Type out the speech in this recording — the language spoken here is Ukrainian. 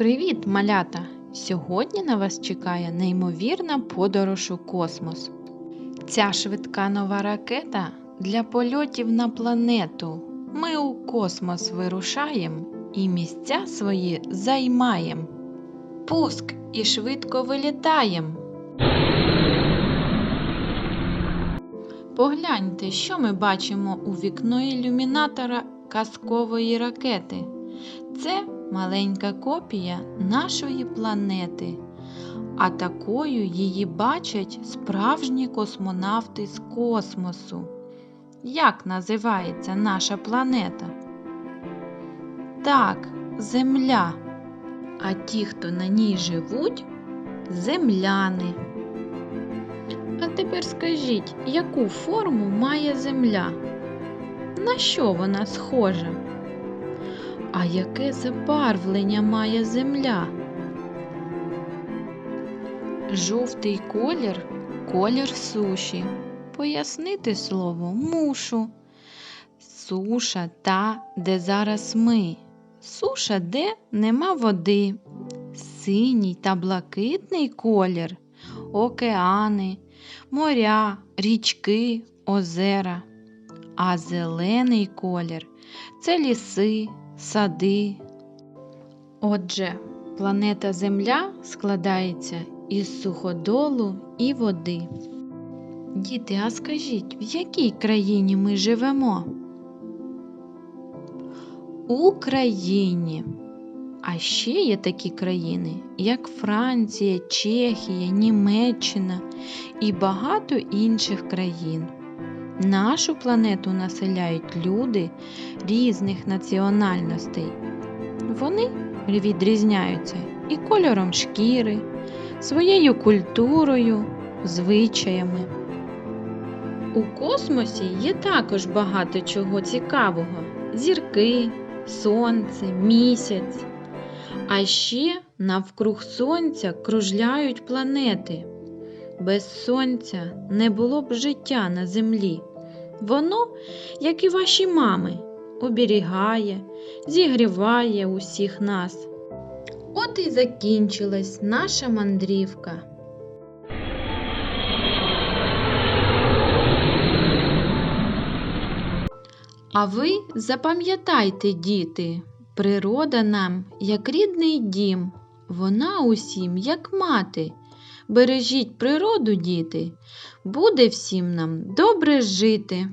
Привіт, малята! Сьогодні на вас чекає неймовірна подорож у космос. Ця швидка нова ракета для польотів на планету. Ми у космос вирушаємо і місця свої займаємо. Пуск і швидко вилітаємо. Погляньте, що ми бачимо у вікно ілюмінатора казкової ракети. Це маленька копія нашої планети, а такою її бачать справжні космонавти з космосу. Як називається наша планета? Так, Земля. А ті, хто на ній живуть, земляни. А тепер скажіть, яку форму має Земля? На що вона схожа? А яке забарвлення має земля? Жовтий колір колір суші. Пояснити слово мушу. Суша та, де зараз ми. Суша, де нема води. Синій та блакитний колір океани, моря, річки, озера. А зелений колір це ліси, сади. Отже, планета Земля складається із суходолу і води. Діти, а скажіть, в якій країні ми живемо? Україні. А ще є такі країни, як Франція, Чехія, Німеччина і багато інших країн. Нашу планету населяють люди різних національностей. Вони відрізняються і кольором шкіри, своєю культурою, звичаями. У космосі є також багато чого цікавого: зірки, сонце, місяць. А ще навкруг сонця кружляють планети. Без сонця не було б життя на землі. Воно, як і ваші мами, оберігає, зігріває усіх нас. От і закінчилась наша мандрівка. А ви запам'ятайте, діти, природа нам, як рідний дім, вона усім, як мати. Бережіть природу, діти, буде всім нам добре жити.